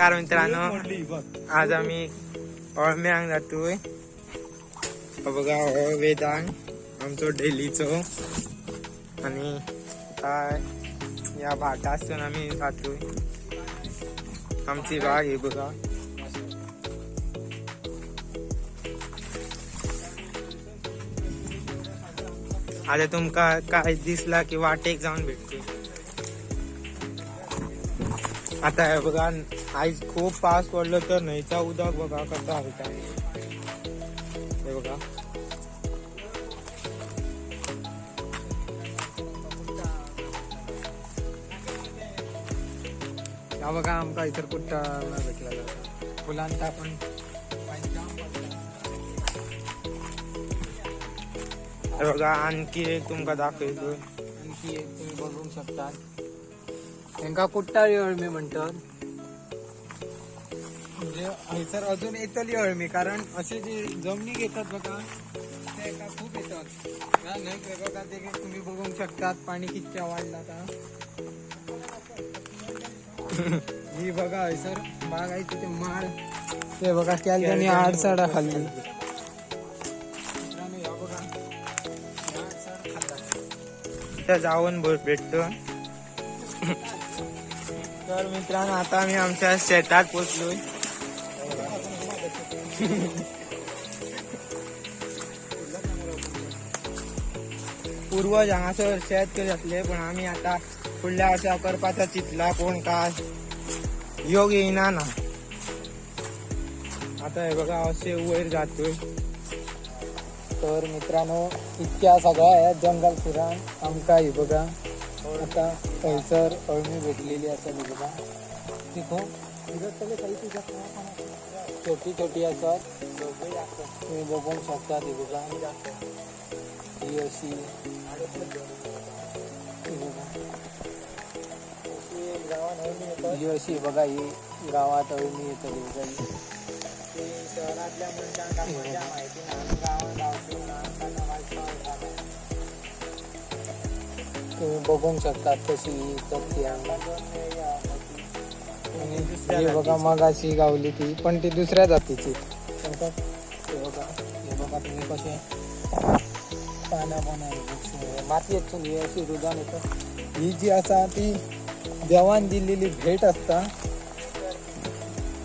नमस्कार मित्रांनो आज आम्ही अळम्यांग जातोय बघा वेदांग आमचो डेलीचो आणि काय या भाटासून आम्ही जातोय आमची बाग हे बघा आता तुमका काय दिसला की वाटेक जाऊन भेटते आता हे बघा आज खूप पाऊस पडलो तर न्हंयचा उदक बघा कसा होता हे बघा. या बघा आमका इतर कुठं भेटला जाता फुलांचा पण हे बघा आणखी एक तुमका दाखवतो. आणखी एक तुम्ही बघू शकता. त्यांका कुट्टाळी अळमी म्हणतात म्हणजे हयसर अजून येतली अळमी कारण असे जे जमनीक येतात बघा ते एका खूप येतात. या नाही बघा ते तुम्ही बघू शकतात पाणी कितक्या वाढला का ही बघा हयसर बाग आहे तिथे माड ते बघा केल त्यांनी आडसाडा खाल्ली. जाऊन ब- भेटतो. तर मित्रांनो आता आम्ही आमच्या शेतात पोचलोय. पूर्वज हांगासर शेत केले असले पण आम्ही आता फुडल्या वर्षा करपाचा चितला कोण काय योग येईना ना. आता हे बघा असे वयर जातोय. तर मित्रांनो इतक्या सगळ्या जंगल फिरान आमका ही बघा. आता थंयसर अळमी भेटलेली असा ही बघा. तिथं छोटी छोटी असतात तुम्ही बघून शकता ती बघा. ही अशी. ही अशी बघा ही गावात अळमी ही. शहरातल्या मनशांका मजा माहिती ना तुम्ही बघून शकता कशी कपटी हे. बघा मगाशी गावली ती पण ती दुसऱ्या जातीची. हे बघा हे बघा तुम्ही कसे पाना पाना माती येतून ही अशी रुजान येतं ही जी असा ती देवान दिलेली भेट असता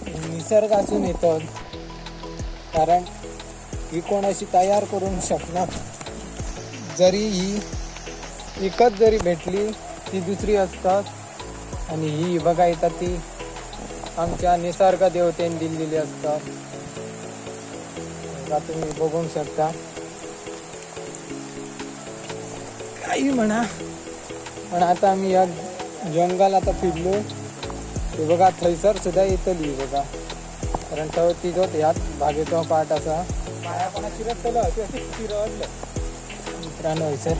निसर्गासून येतात कारण ही कोण अशी तयार करून शकणार. जरी ही एकच जरी भेटली ती दुसरी असतात. आणि ही बघा येतात ती आमच्या निसर्ग देवतेने दिलेली असतात. तुम्ही बघून शकता. काही म्हणा. पण आता आम्ही या जंगल आता फिरलो. ते बघा थंयसर सुद्धा येतली बघा. कारण तो तिजो ह्यात बागेचो पार्ट असा. मित्रांनो हयसर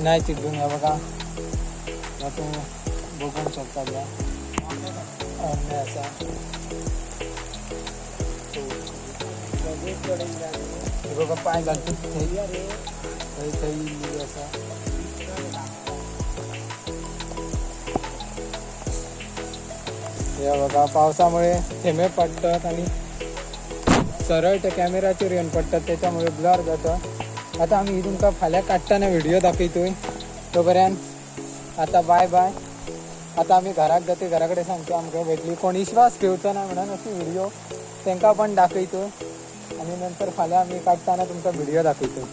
नाही चिकून या बघा. या तुम्ही बघून शकता या अन्न असा बघा पाय घालतो थंय थंय असा. या बघा पावसामुळे थेंबे पडतात आणि सरळ त्या कॅमेराचेर रेन पडतात त्याच्यामुळे ब्लर जातं. आता आम्ही ही तुमकां फाल्यां काडटाना व्हिडिओ दाखयतोय तोपर्यंत आता बाय बाय आता आम्ही घराक जाते घराकडे सांगतो आमकां भेटली कोण विश्वास ठेवचो ना म्हणून अशी व्हिडिओ तांकां पण दाखयतो आणि नंतर फाल्यां आम्ही काडटाना तुमकां व्हिडिओ दाखयतो